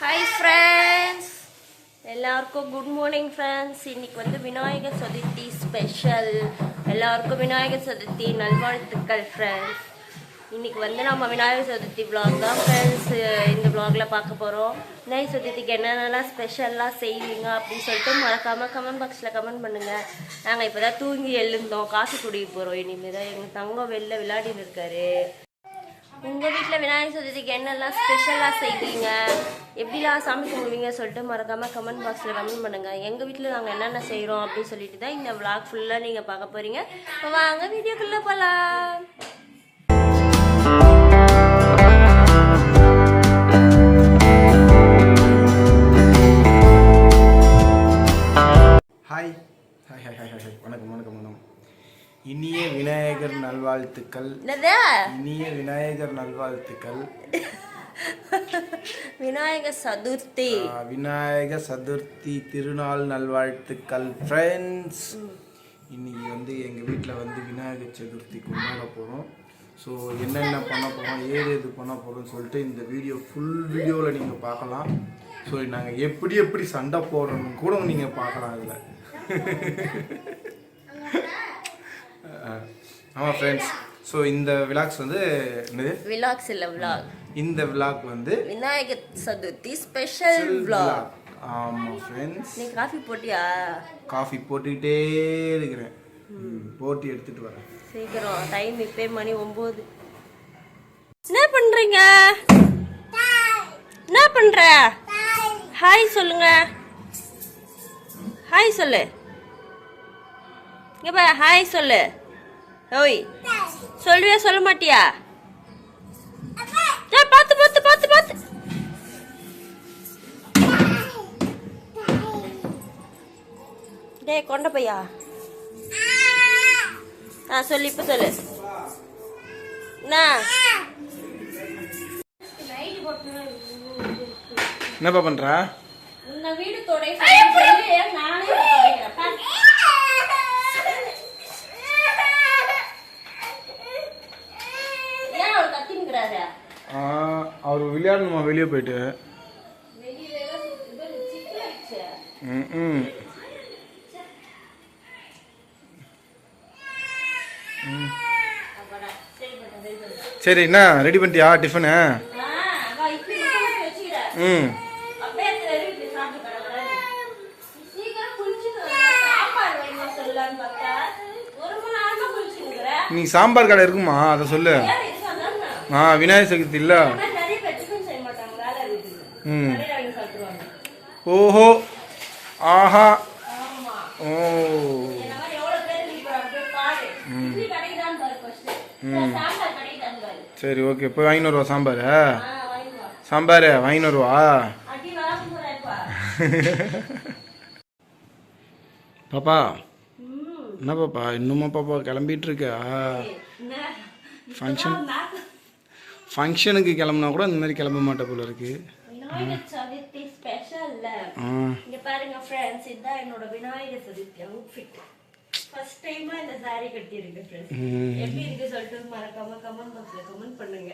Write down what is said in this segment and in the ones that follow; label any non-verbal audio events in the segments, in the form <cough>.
Hi friends எல்லாருக்கும் good morning friends இன்னைக்கு வந்து விநாயகர் சதுர்த்தி ஸ்பெஷல் எல்லாருக்கும் விநாயகர் சதுர்த்தி நல்வாழ்த்துக்கள் ஃப்ரெண்ட்ஸ் இன்னைக்கு வந்து நம்ம விநாயகர் சதுர்த்தி விளாக் தான் ஃப்ரெண்ட்ஸ் இந்த விளாகில் பார்க்க போகிறோம் விநாயகர் சதுர்த்திக்கு என்னென்னலாம் ஸ்பெஷல்லாம் செய்வீங்க அப்படின்னு சொல்லிட்டு மறக்காமல் கமெண்ட் பாக்ஸில் கமெண்ட் பண்ணுங்கள் நாங்கள் இப்போ தான் தூங்கி எழுந்தோம். காசு குடிக்க போகிறோம் இனிமேல் தான் எங்கள் தங்கம் வெளில விளையாடின்னு இருக்காரு. உங்கள் வீட்டில் விநாயகர் சதுர்த்திக்கு என்னெல்லாம் ஸ்பெஷலாக செய்வீங்க? எப்படிலாம் சாமி கும்பிடுவீங்க சொல்லிட்டு மறக்காமல் கமெண்ட் பாக்ஸில் கமெண்ட் பண்ணுங்கள் எங்கள் வீட்டில் நாங்கள் என்னென்ன செய்கிறோம் அப்படின்னு சொல்லிட்டு தான் இந்த விளாக் ஃபுல்லாக நீங்கள் பார்க்க போகிறீங்க வாங்க வீடியோக்குள்ளே போகலாம் இனிய விநாயகர் நல்வாழ்த்துக்கள். இனிய விநாயகர் நல்வாழ்த்துக்கள். விநாயகர் சதுர்த்தி. ஆ, விநாயகர் சதுர்த்தி திருநாள் நல்வாழ்த்துக்கள் ஃப்ரெண்ட்ஸ் இன்னைக்கு வந்து எங்கள் வீட்டில் வந்து விநாயகர் சதுர்த்தி கொண்டாட போகிறோம் ஸோ என்னென்ன பண்ண போகிறோம் ஏது எது பண்ண போகிறோம்னு சொல்லிட்டு இந்த வீடியோ ஃபுல் வீடியோவில் நீங்கள் பார்க்கலாம். ஸோ நாங்கள் எப்படி எப்படி சண்டை போடுறோம்னு கூட நீங்கள் பார்க்கலாம் அதில். ஆமாம் ஃப்ரெண்ட்ஸ் ஸோ இந்த விலாக்ஸ் வந்து என்னது? விலாக்ஸ் இல்ல vlog. இந்த விலாக் வந்து விநாயகர் சதுர்த்தி ஸ்பெஷல் vlog. ஆமாம் ஃப்ரெண்ட்ஸ் நீ காஃபி போட்டியா? காஃபி போட்டுக்கிட்டே இருக்கிறேன். போட்டு எடுத்துட்டு வரேன். சீக்கிரம் டைம் இப்பே மணி ஒன்பது என்ன பண்றீங்க? என்ன பண்ற? ஹாய் சொல்லுங்க. ஹாய் சொல்லு. இங்க ஹாய் சொல்லு. ஓய் சொல்லுவியா சொல்ல மாட்டியா? பார்த்து பார்த்து பார்த்து பார்த்து டேய் கொண்ட பையா. ஆ சொல்லு இப்போ சொல்லு. என்ன? என்னப்பா பண்ணுறா உன்னை வீடு தொடை சொல்லி நானே துடைக்கிறேன். பாரு. ஏன் அவர் கத்தினுக்கிறாரு அவர் விளையாடணுமா வெளியே போயிட்டு. ம் சரி என்ன ரெடி பண்ணிட்டியா டிஃபனு. ம். நீ சாம்பார் கடை இருக்குமா அதை சொல்லு? ஆ விநாயகர் சதுர்த்தி இல்லை சாம்பார் கிடைக்குதான்னு பாரு. சரி ஓகே. போய் வாங்கின்னு வருவா சாம்பார். சாம்பார் வாங்கின்னு வருவா. பாப்பா. என்ன பாப்பா? இன்னுமா பாப்பா? கிளம்பிட்டு இருக்கா நாக்கு- ஃபங்க்ஷனுக்கு கிளம்புனா கூட இந்த மாதிரி கிளம்ப மாட்டா போல இருக்கு. விநாயகர் சதுர்த்தி ஸ்பெஷல்ல இங்க பாருங்க ஃப்ரெண்ட்ஸ் இதுதான் என்னோட விநாயகர் சதுர்த்தி அவுட்ஃபிட் ஃபர்ஸ்ட் டைமா இந்த saree கட்டி இருக்கு ஃப்ரெண்ட்ஸ் எப்படி இருக்கு சொல்லிட்டு மறக்காம கமெண்ட் பாக்ஸ்ல கமெண்ட் பண்ணுங்க.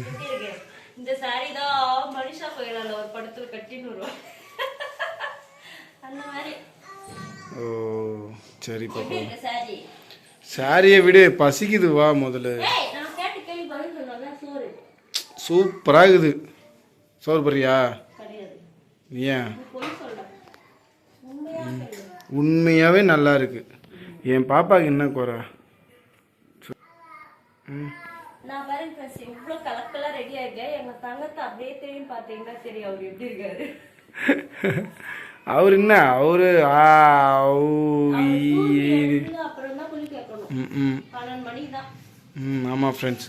எப்படி இருக்கு? இந்த saree தான் மனிஷா கோயிலால ஒரு படத்துல கட்டின்னு வருவாங்க. அந்த மாதிரி. ஓ சரி பாப்பா saree? சாரியை விடு பசிக்குது வா முதல்ல. ஏய் நான் கேட்ட கேள்வி பதில் சொன்னா சோறு கிடையாது. ஏன்? உண்மையாகவே நல்லா இருக்கு. என் பாப்பாக்கு என்ன குறை? நான் பாருங்க ஃப்ரெண்ட்ஸ் இவ்வளோ கலக்கெல்லாம் ரெடி ஆகிட்டேன் எங்க தங்கத்தை அப்படியே திரும்பி பார்த்தீங்கன்னா தெரியும் அவர் எப்படி இருக்காரு? அவர் என்ன? அவரு. அப்புறம் தான் குளி கேட்கணும். ம், ம். ஆமாம் ஃப்ரெண்ட்ஸ்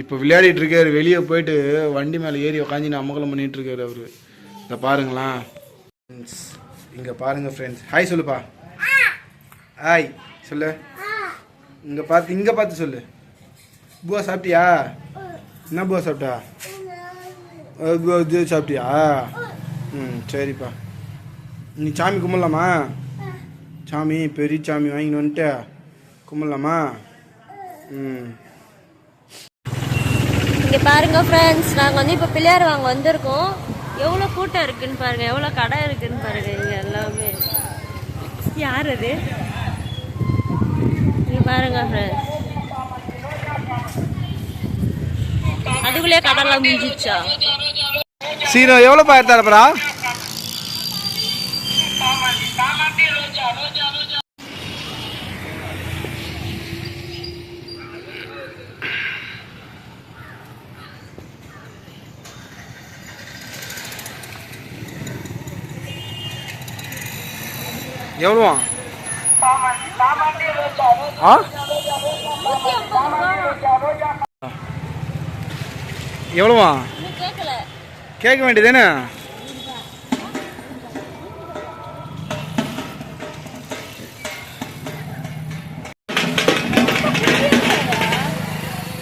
இப்போ விளையாடிட்டு இருக்காரு வெளியே போயிட்டு வண்டி மேலே ஏறி உக்காந்து அமகலம் பண்ணிட்டு இருக்காரு அவரு. இதை பாருங்களேன் இங்கே பாருங்க ஃப்ரெண்ட்ஸ் ஹாய் சொல்லுப்பா. ஹாய் சொல்லு. இங்கே பார்த்து இங்கே பார்த்து சொல்லு. பூவா சாப்பிட்டியா? என்ன பூவா சாப்பிட்டா? பூவா இது சாப்பிட்டியா? ம் சரிப்பா. நீ சாமி கும்பிடலாமா? சாமி பெரிய சாமி வாங்கின்னு வந்துட்டு. கும்பிடலாமா? ம். இங்கே பாருங்க ஃப்ரெண்ட்ஸ் நாங்கள் வந்து இப்போ பிள்ளையார் வாங்க வந்திருக்கோம். எவ்வளோ கூட்டம் இருக்குன்னு பாருங்கள் எவ்வளோ கடை இருக்குன்னு பாருங்கள் இங்கே எல்லாமே. யார் அது? இங்கே பாருங்க ஃப்ரெண்ட்ஸ் அதுக்குள்ளேயே கடைலாம் முடிஞ்சிச்சா சீரம் எவ்வளோப்பா எடுத்தாரப்பரா எவ்வளோவா? ஆ? எவ்வளோவா? கேட்க வேண்டியதுன்னு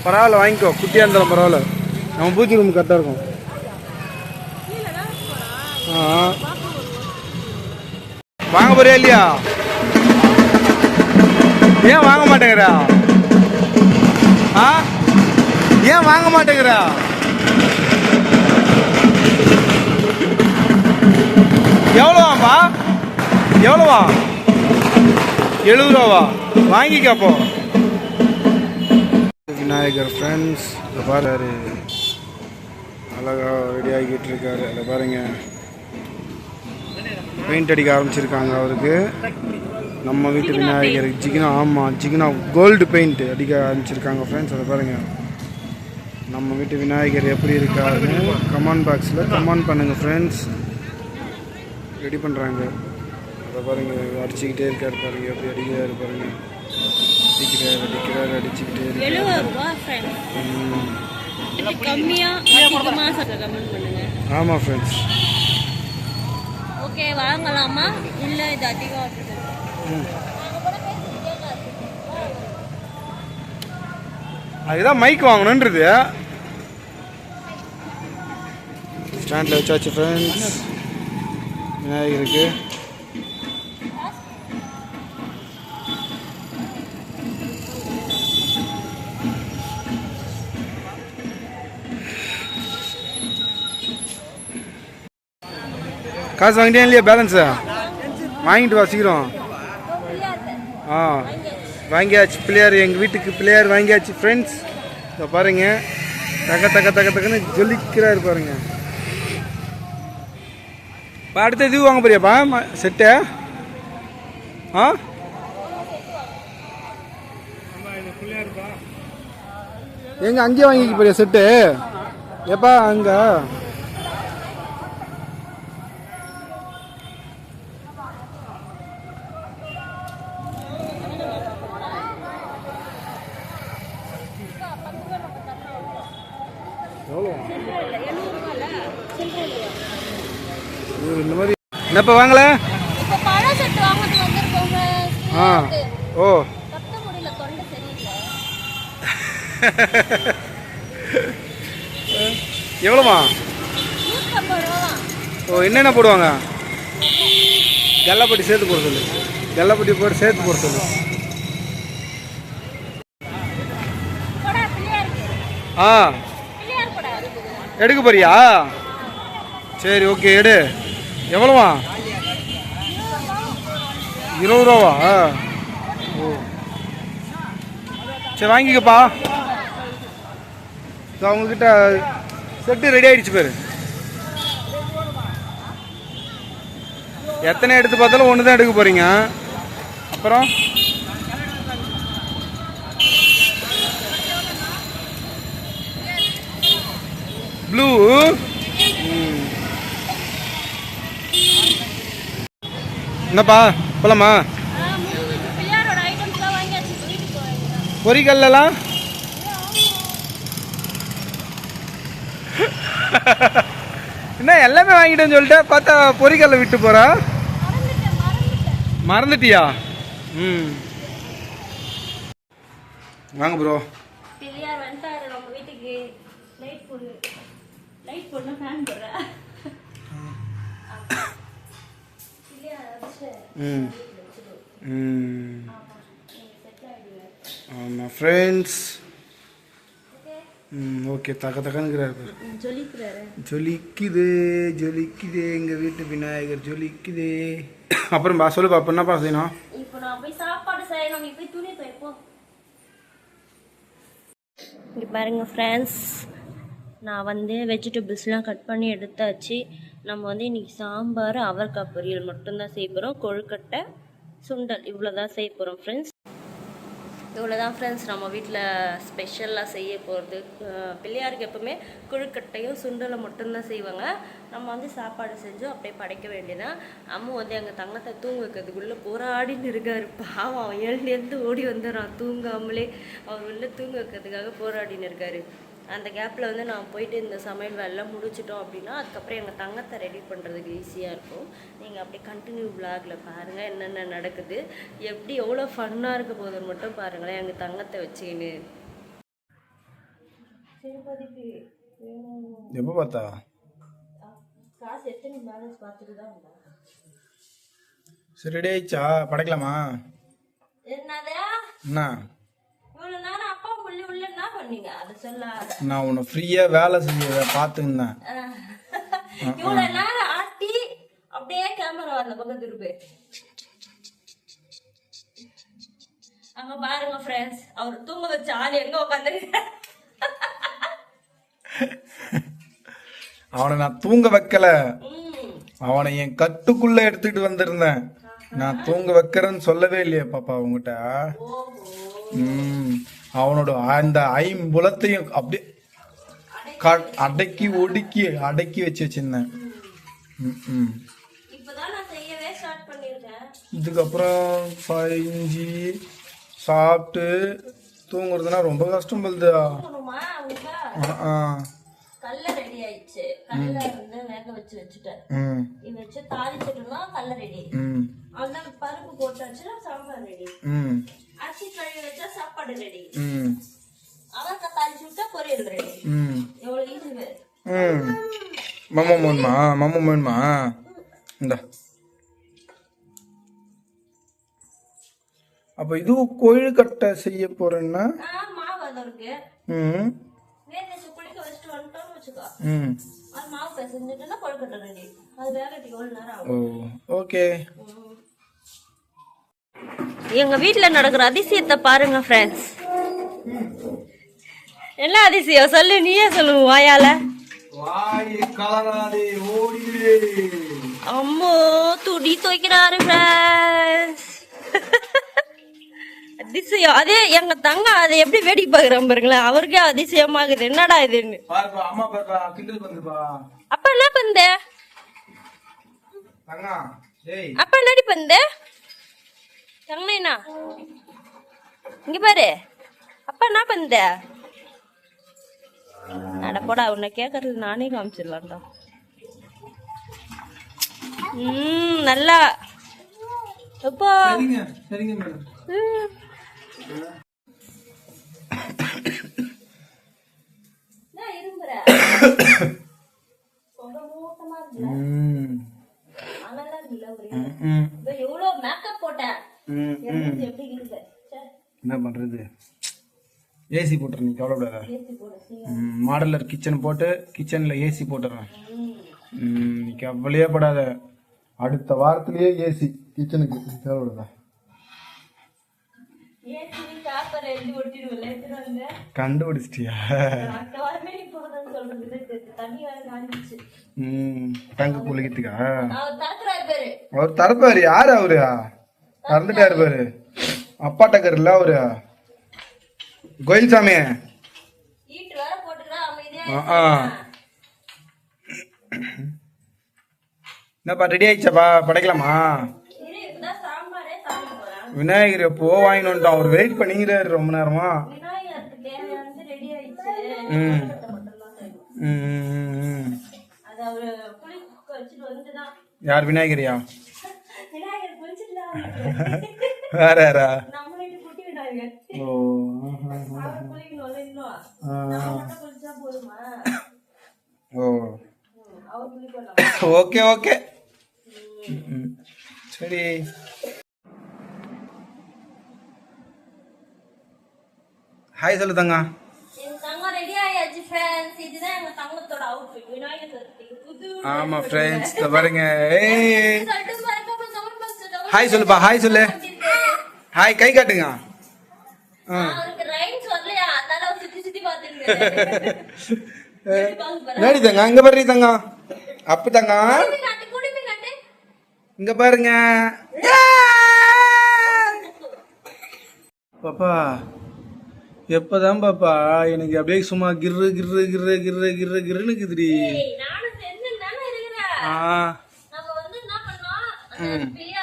பரவாயில்ல வாங்கிக்கோ. குட்டியாக இருந்தாலும் பரவாயில்ல. நம்ம பூச்சி ரூம் கரெக்டாக இருக்கும். ஆ. வாங்க போறியா இல்லையா? ஏன் வாங்க மாட்டேங்கிறா? ஆ? ஏன் வாங்க மாட்டேங்கிறா? எவ்வளோவாப்பா எவ்வளோவா? எழுபது ரூபாவா வாங்கிக்கப்போ விநாயகர் ஃப்ரெண்ட்ஸ் பாரு அழகா ரெடி ஆகிட்டு இருக்காரு. அதை பாருங்க. பெயிண்ட் அடிக்க ஆரம்பிச்சிருக்காங்க அவருக்கு. நம்ம வீட்டு விநாயகர் ஜிகினா ஆமாம் ஜிகினா கோல்டு பெயிண்ட் அடிக்க ஆரம்பிச்சிருக்காங்க ஃப்ரெண்ட்ஸ் அதை பாருங்க. நம்ம வீட்டு விநாயகர் எப்படி இருக்காருன்னு கமெண்ட் பாக்ஸில் கமெண்ட் பண்ணுங்கள் ஃப்ரெண்ட்ஸ் ரெடி பண்ணுறாங்க அதை பாருங்க அடிச்சுக்கிட்டே இருக்காரு பாருங்க எப்படி அடிக்கிறாரு பாருங்க. அடிக்கிறாரு அடிக்கிறாரு அடிச்சுக்கிட்டே இருக்காரு எழுபது ரூபா ஃப்ரெண்ட்ஸ் ம். இது கம்மியா அதிகமா கமெண்ட் பண்ணுங்க ஆமாம் ஃப்ரெண்ட்ஸ் ஓகே வாங்கலாமா? இல்லை இது அதிகம் அதுதான் மைக் வாங்கணுன்றது ஸ்டாண்டில் வச்சாச்சு ஃப்ரெண்ட்ஸ் விநாயகருக்கு காசு வாங்கிட்டே இல்லையா பேலன்ஸா வாங்கிட்டு வா சீக்கிரம். ஆ. வாங்கியாச்சு பிள்ளையார் எங்கள் வீட்டுக்கு பிள்ளையார் வாங்கியாச்சு ஃப்ரெண்ட்ஸ் இதை பாருங்க. தக்க தக்க தக்க தக்கன்னு ஜொலிக்கிறார் பாருங்க. இப்போ அடுத்த இது வாங்க போறியாப்பா செட்டு ஆ? எங்க அங்கேயே வாங்கிக்க போறியா செட்டு எப்பா அங்க எவ்வளோ இது இந்த என்னப்பா வாங்கல? ஆ. ஓ. <laughs> எவ்வளோமா ஓ என்னென்ன போடுவாங்க? கல்லப்பட்டி சேர்த்து போட சொல்லு. கல்லப்பட்டி போட்டு சேர்த்து போட சொல்லு. ஆ. எடுக்க போறியா? சரி ஓகே எடு. எவ்வளோவா? இருபது ரூபாவா? ஓ. சரி வாங்கிக்கப்பா. இதோ அவங்கக்கிட்ட செட்டு ரெடி ஆயிடுச்சு பேர். எத்தனை எடுத்து பார்த்தாலும் ஒன்று தான் எடுக்க போறீங்க. அப்புறம்? ப்ளூ என்னப்பா போலாமா? பொரிகல்லாம் என்ன எல்லாமே வாங்கிட்டேன்னு சொல்லிட்டு? பார்த்தா பொரிகல்ல விட்டு போறா? மறந்துட்டியா? ம். வாங்க ப்ரோ பிள்ளையார் வந்துட்டாரு நம்ம வீட்டுக்கு. லைட் போடு. லைட் போடணும் ஃபேன் வச்சு ம் ம் ஆமாம் ஃப்ரெண்ட்ஸ் ம் ஓகே தக்கனுங்கிறாரு சொல்லிக்கிறாரு ஜொலிக்குது ஜொலிக்குது எங்கள் வீட்டு விநாயகர் ஜொலிக்குது. அப்புறம் பா சொல்லுப்பா அப்போ என்னப்பா செய்யணும்? இப்போ நான் போய் சாப்பாடு செய்யணும். நீ போய் துணி துவைப்போ இங்கே பாருங்க ஃப்ரெண்ட்ஸ் நான் வந்து வெஜிடபிள்ஸ்லாம் கட் பண்ணி எடுத்தாச்சு. நம்ம வந்து இன்னைக்கு சாம்பார் அவரைக்காய் பொரியல் மட்டும்தான் செய்ய போகிறோம் கொழுக்கட்டை சுண்டல் இவ்வளோ தான் செய்ய போகிறோம் ஃப்ரெண்ட்ஸ் இவ்வளோ தான் ஃப்ரெண்ட்ஸ் நம்ம வீட்டில் ஸ்பெஷலாக செய்ய போகிறது பிள்ளையாருக்கு எப்பவுமே கொழுக்கட்டையும் சுண்டலை மட்டும்தான் செய்வாங்க. நம்ம வந்து சாப்பாடு செஞ்சு அப்படியே படைக்க வேண்டியதான் அம்மா வந்து எங்கள் தங்கத்தை தூங்க வைக்கிறதுக்குள்ளே போராடின்னு இருக்காரு. பாவம் அவன் எழுந்து ஓடி வந்துடுறான். தூங்காமலே அவர் உள்ள தூங்க வைக்கிறதுக்காக போராடின்னு இருக்காரு. அந்த கேப்பில் வந்து நான் போயிட்டு இந்த சமையல் வேலைலாம் முடிச்சிட்டோம் அப்படின்னா அதுக்கப்புறம் எங்கள் தங்கத்தை ரெடி பண்ணுறதுக்கு ஈஸியாக இருக்கும். நீங்கள் அப்படியே கண்டினியூ vlogல பாருங்கள் என்னென்ன நடக்குது. எப்படி எவ்வளோ ஃபன்னாக இருக்க போகுதுன்னு மட்டும் பாருங்களேன் எங்கள் தங்கத்தை வச்சுக்கின்னு. எப்போ பார்த்தா? காசு எத்தனை பேலன்ஸ் பார்த்துட்டு தான் சரி ரெடி ஆயிடுச்சா படைக்கலாமா? என்னது? என்ன? இவ்வளோ நேரம் அப்பா புள்ளி உள்ள என்ன பண்ணீங்க? அதை சொல்லாத நான் உன்னை ஃப்ரீயாக வேலை செஞ்சதை நேரம் ஆட்டி அப்படியே கேமரா அந்த பக்கம் திருப்பி அங்க பாருங்க ஃப்ரெண்ட்ஸ் அவர் தூங்க வச்ச ஆள் எங்க உட்காந்துருக்க அவனை நான் தூங்க வைக்கல. அவனை என் கட்டுக்குள்ள எடுத்துட்டு வந்திருந்தேன். நான் தூங்க வைக்கிறேன்னு சொல்லவே இல்லையே பாப்பா உங்ககிட்ட அவனோட அந்த ஐம்புலத்தையும் அப்படியே அடக்கி ஒடுக்கி அடக்கி வச்சு வச்சிருந்தேன். இதுக்கப்புறம் பைஞ்சி சாப்பிட்டு தூங்குறதுனா ரொம்ப கஷ்டம் பல்தா. ஆ கல்ல ரெடி ஆயிடுச்சு. கல்ல வந்து வேக வச்சு வச்சுட்டேன். ம். இது வச்சு தாளிச்சிட்டோம்னா கல்ல ரெடி ம். அவ்வளோதான் பருப்பு போட்டாச்சுன்னா சாம்பார் ரெடி ம். அரிசி கழுவி வச்சா சாப்பாடு ரெடி ம். அவரைக்காய் தாளிச்சு விட்டா பொரியல் ரெடி ம். எவ்வளோ ஈஸி பேர் ம். மம்ம வேணுமா மம்ம வேணுமா இந்த. அப்போ இதுவும் கொழுக்கட்டை செய்ய போறேன்னா? ஆ மாவு அது இருக்கு. ம். வேர்வெச்சு குளிக்க வச்சுட்டு வந்துட்டோம்னு வச்சுக்கோ. ம். அது மாவு பிசைஞ்சிட்டுன்னா கொழுக்கட்டை ரெடி அது வேகத்துக்கு எவ்வளோ நேரம் ஓ ஓகே. எங்க வீட்ல நடக்கிற அதிசயத்தை பாருங்க ஃப்ரெண்ட்ஸ் என்ன அதிசயம்? சொல்லு நீயே சொல்லு வாயால. அம்மோ துடி துவைக்கிறாரு <laughs> அதிசயம். அதே எங்க தங்க அதை எப்படி வேடிக்கை பாக்குறான் பாருங்களேன். அவருக்கே அதிசயமாகுது. என்னடா இதுன்னு. அப்ப என்ன டேய். அப்ப என்னடி பண்ண தங்கண்ணா இங்க பாரு. அப்ப என்ன பண்ண அட போடா உன்னை கேட்கறது நானே காமிச்சிடலாம்டா. ம் நல்லா. இதோ எவ்வளவு மேக்கப் போட்டேன் என்ன பண்றது? ஏசி போட்டுறேன் நீ கவலைப்படாத. மாடலர் கிச்சன் போட்டு கிச்சன்ல ஏசி போட்டுறேன். நீ கவலையே படாத அடுத்த வாரத்திலேயே ஏசி கிச்சனுக்கு. கவலைப்படாத. கண்டுபிடிச்சிட்டியா? டங்கு குளிக்கிறதுக்கா. அவர் தரப்பாரு யாரு அவரு? மறந்துட்டாரு பாரு. அப்பா டக்கர் இல்ல அவரு ஆ, ஆ. என்னப்பா ரெடி ஆயிடுச்சாப்பா? படைக்கலாமா. விநாயகர் எப்போ வாங்கிட்டு வந்துட்டோம் அவர் வெயிட் பண்ணிக்கிறாரு ரொம்ப நேரமா. ம். ம், யார் விநாயகரியா? வேற யாரா ஓ ஓ. Okay okay. சரி. ஹாய் சொல்லு தங்க. ஆமா ஃப்ரெண்ட்ஸ் பாருங்க. ஏய். ஹாய் சொல்லுப்பா ஹாய் சொல்லு. ஹாய் கை காட்டுங்க. நேடி தங்க இங்க பாரு தங்க அப்பு தங்க இங்க பாருங்க. பாப்பா எப்பதான் பாப்பா? எனக்கு அப்படியே சும்மா கிர்ரு கிர்ரு கிர்ரு கிர்ரு கிர்ரு கிர்ருன்னு இருக்குதுடி. ஆ. நம்ம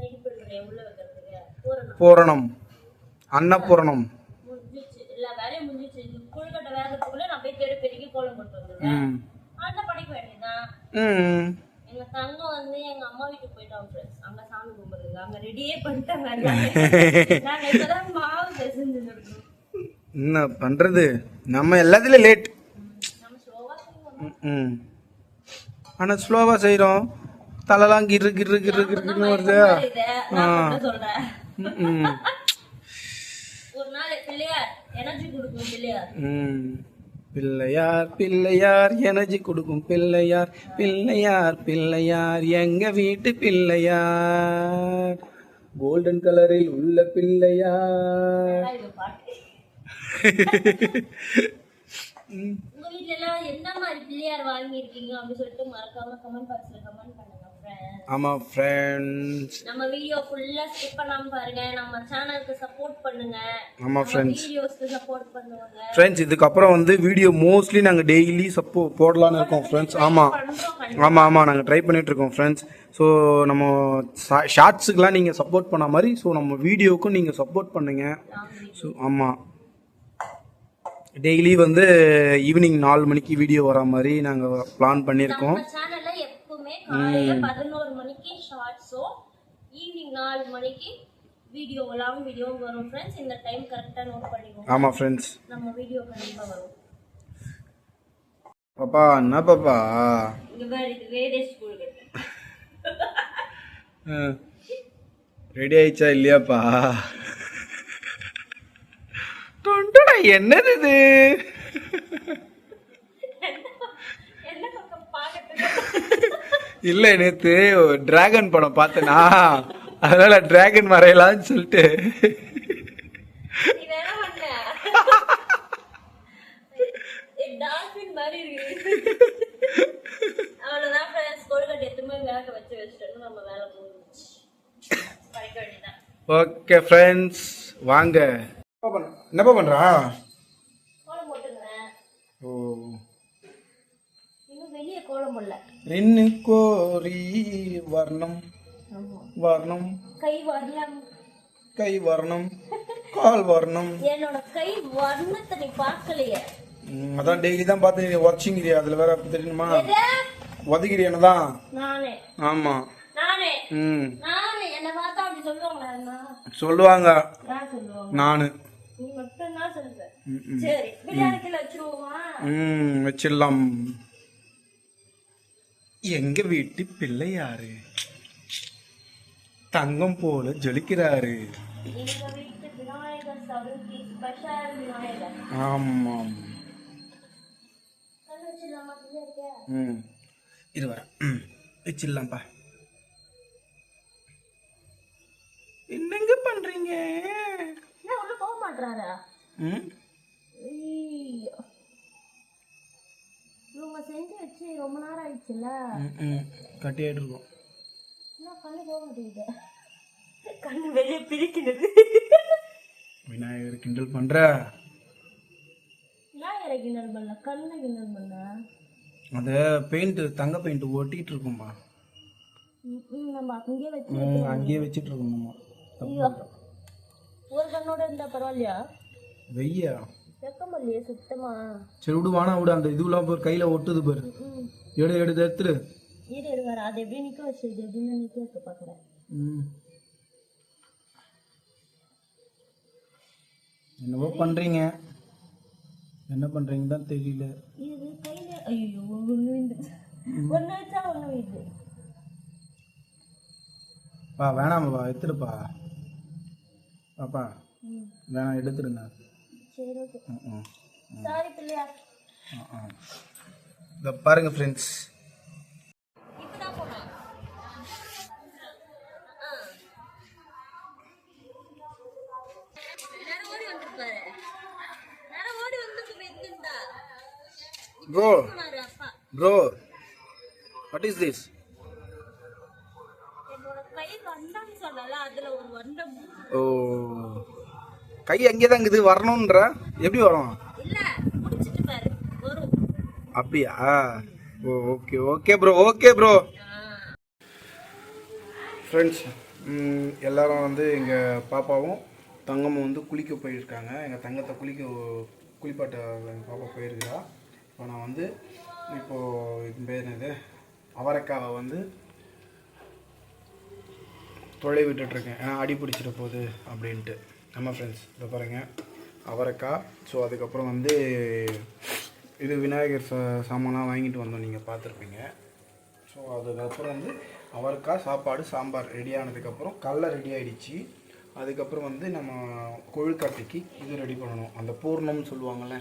இடிப்பிடுறேன் உள்ள வைக்கிறதுக்கு. பூரணம். பூரணம். அன்னபூரணம். அங்க ரெடியே பண்ணிட்டாங்க. <laughs> என்ன பண்றது? நம்ம எல்லாத்துலயும் லேட் ம் ஆனா ஸ்லோவா செய்றோம். தலைலாம் கிரு கிரு கிரு கிருன்னு வருது. சொல்றேன்? ம் பிள்ளையார் பிள்ளையார் எனர்ஜி கொடுக்கும் பிள்ளையார். பிள்ளையார் பிள்ளையார் எங்க வீட்டு பிள்ளையார்? கோல்டன் கலரில் உள்ள பிள்ளையார். உங்க வீட்ல எல்லாம் என்ன மாதிரி பிள்ளையார் வாங்கி இருக்கீங்க அப்படின்னு சொல்லிட்டு மறக்காம கமெண்ட் பாக்ஸ்ல கமெண்ட் பண்ணுங்க friends. ஆமா ஃப்ரெண்ட்ஸ் நம்ம வீடியோ ஃபுல்லா ஸ்கிப் பண்ணாம பாருங்க. நம்ம சேனலுக்கு சப்போர்ட் பண்ணுங்க. ஆமா ஃப்ரெண்ட்ஸ் வீடியோஸ்க்கு சப்போர்ட் பண்ணுவாங்க. ஃப்ரெண்ட்ஸ் இதுக்கப்புறம் வந்து வீடியோ மோஸ்ட்லி நாங்கள் டெய்லி சப்போ போடலான்னு இருக்கோம் ஃப்ரெண்ட்ஸ் கண்டிப்பா. ஆமாம் ஆமாம் நாங்கள் ட்ரை பண்ணிட்டு இருக்கோம் ஃப்ரெண்ட்ஸ் ஸோ நம்ம ஷார்ட்ஸுக்கெலாம் நீங்கள் சப்போர்ட் பண்ண மாதிரி ஸோ நம்ம வீடியோவுக்கும் நீங்கள் சப்போர்ட் பண்ணுங்க. ஸோ ஆமாம் டெய்லி வந்து ஈவினிங் நாலு மணிக்கு வீடியோ வர மாதிரி நாங்கள் பிளான் பண்ணியிருக்கோம். எப்பவுமே காலையில பதினோரு மணிக்கு ஷார்ட்ஸோ ஈவினிங் நாலு மணிக்கு வீடியோ லாங் வீடியோ வரும் ஃப்ரெண்ட்ஸ் இந்த டைம் கரெக்டா நோட் பண்ணிக்கோங்க. ஆமாம் ஃப்ரெண்ட்ஸ் நம்ம வீடியோ கண்டிப்பா வரும். பாப்பா என்ன பாப்பா? இங்க பாரு இது வேதே ஸ்கூல் ரெடி ஆயிடுச்சா இல்லையாப்பா? தொண்டடா என்னது இது? இல்ல நேத்து டிராகன் படம் பார்த்தனா? அதனால டிராகன் வரையலாம்னு சொல்லிட்டு. ஓகே ஃப்ரெண்ட்ஸ் வாங்க. என்னப்பா போட்டுக்கிறேன் ஓ. ரென்னு கோரி வர்ணம். வர்ணம். கை வரலாம் கை வர்ணம். கால் வர்ணம். என்னோட கை வர்ணத்தை நீ பார்க்கலையே. அதான் டெய்லி தான் பார்த்து நீ உடச்சிங்கிறியா அதுல வேற தெரியுமா? உதகிறியானு தான் நானே. ஆமா. நானே. ம். சொல்லுவாங்க. நானு. நீ. சரி வச்சிருவோமா? ம் வச்சிடலாம். எங்க வீட்டு பிள்ளை யாரு தங்கம் போல ஜொலிக்கிறாரு. ஆமாம். ம். இது வர. வச்சிடலாம்ப்பா என்னங்க பண்றீங்க? என்ன உள்ள போக மாட்டாரா. இவங்க செஞ்சு வச்சு ரொம்ப நேரம் ம் கட்டியாயிட்டு இருக்கோம் என்ன கண்ணு போக மாட்டேங்குது? கண்ணு வெளியே பிரிக்கிறது விநாயகர் கிண்டல் பண்ற? விநாயகரை கிண்டல் பண்ணல கண்ணை கிண்டல் பண்ண. அந்த பெயிண்ட் தங்க பெயிண்ட் ஒட்டிட்டு இருக்கும்பா ம், ம், நம்ம அங்கேயே வச்சு அங்கேயே வச்சிட்டு இருக்கோம் நம்ம. ஒரு கண்ணோட இருந்தா பரவாயில்லையா? வெய்யா? வெக்கம் இல்லையே சுத்தமா? சரி விடு வானா விடு அந்த இதுலாம் போய் கையில ஒட்டுது பாரு. எடு எடுத்து எடுத்துரு இரு இரு வேற அது எப்படி நிக்க வச்சு இது எப்படின்னு நிக்க வைக்க பாக்குறேன். என்னவோ பண்றீங்க. என்ன பண்றீங்க தான் தெரியல. இது கையில ஐயோ ஒண்ணு ஒண்ணு வச்சா ஒண்ணு விழுது பா வேணாம்ப்பா எடுத்துடுப்பா. பாப்பா வேணாம் பிள்ளையா. இந்த பாருங்க friends bro. Bro what is this என்னோட கை வண்டான்னு சொல்லல அதுல ஒரு வண்டம் ஓ. கை அங்கே தான் இருக்குது வரணுன்ற எப்படி வரும்? அப்படியா? ஓ okay okay bro okay bro friends எல்லாரும் வந்து எங்கள் பாப்பாவும் தங்கமும் வந்து குளிக்க போயிருக்காங்க. எங்கள் தங்கத்தை குளிக்க குளிப்பாட்ட எங்கள் பாப்பா போயிருக்கிறா இப்போ நான் வந்து இப்போது இது பேர் என்னது? அவரைக்காவை வந்து தொலை விட்டுட்ருக்கேன். ஏன்னா அடி பிடிச்சிட போகுது அப்படின்ட்டு. நம்ம ஃப்ரெண்ட்ஸ் இதை பாருங்கள் அவரைக்காய் ஸோ அதுக்கப்புறம் வந்து இது விநாயகர் சா சாமான்லாம் வாங்கிட்டு வந்தோம். நீங்கள் பார்த்துருப்பீங்க. ஸோ அதுக்கப்புறம் வந்து அவரைக்காய் சாப்பாடு சாம்பார் ரெடி ஆனதுக்கப்புறம் கடல ரெடி ஆகிடுச்சு அதுக்கப்புறம் வந்து நம்ம கொழுக்கட்டைக்கு இது ரெடி பண்ணணும். அந்த பூர்ணம்னு சொல்லுவாங்கள்ல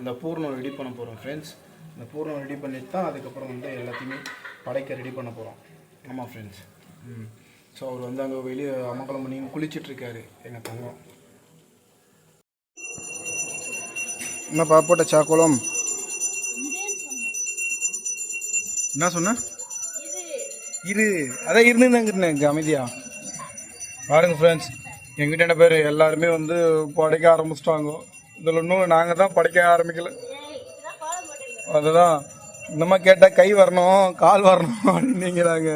அந்த பூர்ணம் ரெடி பண்ண போகிறோம் ஃப்ரெண்ட்ஸ் அந்த பூர்ணம் ரெடி பண்ணிட்டு தான் அதுக்கப்புறம் வந்து எல்லாத்தையுமே படைக்க ரெடி பண்ண போகிறோம் ஆமாம் ஃப்ரெண்ட்ஸ் ம். ஸோ அவர் வந்து அங்கே வெளியே அமங்கலம் பண்ணி குளிச்சிட்ருக்காரு எங்கள் தங்கம். என்னப்பா போட்ட சாக்கோலம் என்ன சொன்ன? இரு. அதான் இருந்துங்க அமைதியா. பாருங்க ஃப்ரெண்ட்ஸ் எங்கிட்ட என்ன பேர்? எல்லாருமே வந்து படைக்க ஆரம்பிச்சிட்டாங்க. இதில் இன்னும் நாங்கள் தான் படைக்க ஆரம்பிக்கல. அதுதான். இந்த மாதிரி கேட்டால் கை வரணும் கால் வரணும் அப்படின்னுங்கிறாங்க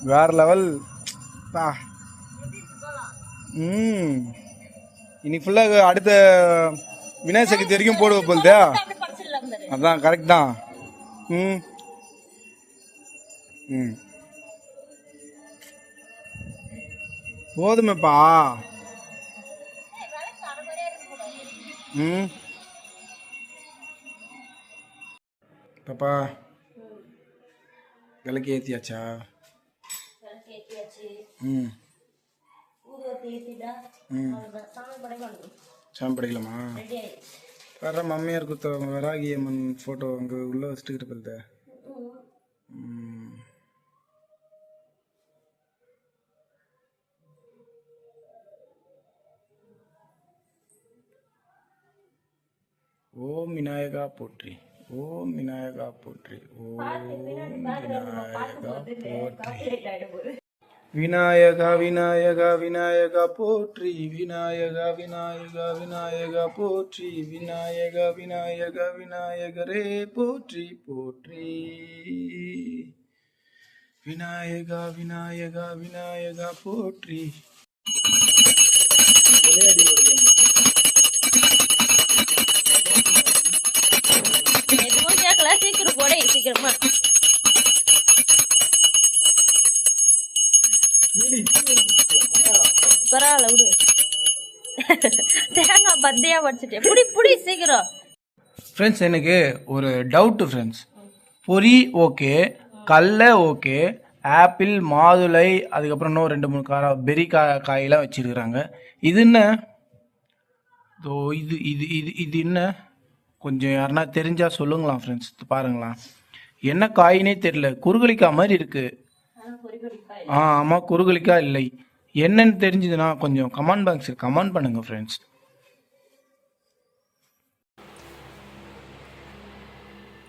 வேற லெவல் பா. ம். இன்னைக்கு ஃபுல்லாக அடுத்த விநாயகர் சதுர்த்தி வரைக்கும் போடுவ போகுதா அதான் கரெக்ட் தான். ம். ம். போதுமேப்பா. ம். பாப்பா. விளக்கு ஏற்றியாச்சா ம். சாமி படிக்கலாமா? வேற மம்மியார் குத்த வராகி அம்மன் ஃபோட்டோ அங்கே உள்ளே வச்சுட்டு இருக்கிறது. ஓம் விநாயகா போற்றி. ஓம் விநாயகா போற்றி. ஓம் விநாயகா போற்றி. விநாயகா விநாயகா விநாயகா போற்றி. விநாயகா விநாயகா விநாயகா போற்றி. விநாயகா விநாயகா விநாயகரே போற்றி போற்றி. விநாயகா விநாயகா விநாயகா போற்றி. சீக்கிரமா. பரவாயில்ல விடு. தேங்காய் பத்தியா படிச்சுட்டேன் புடி புடி சீக்கிரம். ஃப்ரெண்ட்ஸ் எனக்கு ஒரு டவுட்டு ஃப்ரெண்ட்ஸ் பொரி ஓகே கடல ஓகே ஆப்பிள் மாதுளை அதுக்கப்புறம் இன்னும் ரெண்டு மூணு காரா பெரி கா காயெல்லாம் வச்சிருக்கிறாங்க. இது என்ன? இதோ இது இது இது என்ன? கொஞ்சம் யாருன்னா தெரிஞ்சா சொல்லுங்களாம் ஃப்ரெண்ட்ஸ் பாருங்களேன். என்ன காயினே தெரியல. குறுகலிக்காய் மாதிரி இருக்கு. ஆ ஆமாம் குறுகலிக்காய் இல்லை. என்னன்னு தெரிஞ்சதுன்னா கொஞ்சம் கமெண்ட் பாக்ஸில் கமெண்ட் பண்ணுங்க ஃப்ரெண்ட்ஸ்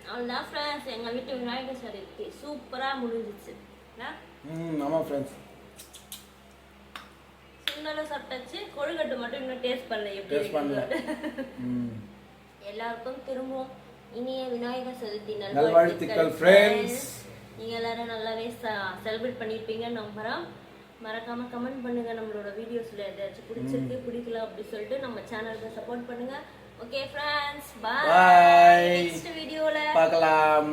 அவ்வளோதான் ஃப்ரெண்ட்ஸ் எங்கள் வீட்டு விநாயகர் சதுர்த்தி சூப்பராக முடிஞ்சிச்சு. ம் ஆமாம் ஃப்ரெண்ட்ஸ் சுண்டலும் சாப்பிட்டாச்சு. கொழுக்கட்டை மட்டும் இன்னும் டேஸ்ட் பண்ணல. எப்படி டேஸ்ட் பண்ணல. எல்லாருக்கும் திரும்பவும் இனிய விநாயகர் சதுர்த்தி நல்வாழ்த்துக்கள் நல்வாழ்த்துக்கள் friends. நீங்க எல்லாரும் நல்லாவே செலிப்ரேட் பண்ணிருப்பீங்கன்னு நம்புறோம். மறக்காம கமெண்ட் பண்ணுங்க நம்மளோட வீடியோஸ்ல ஏதாச்சும் பிடிச்சிருக்கு பிடிக்கல அப்படி சொல்லிட்டு நம்ம சேனலுக்கு சப்போர்ட் பண்ணுங்க. Okay friends. பாய் நெக்ஸ்ட் வீடியோல பார்க்கலாம்.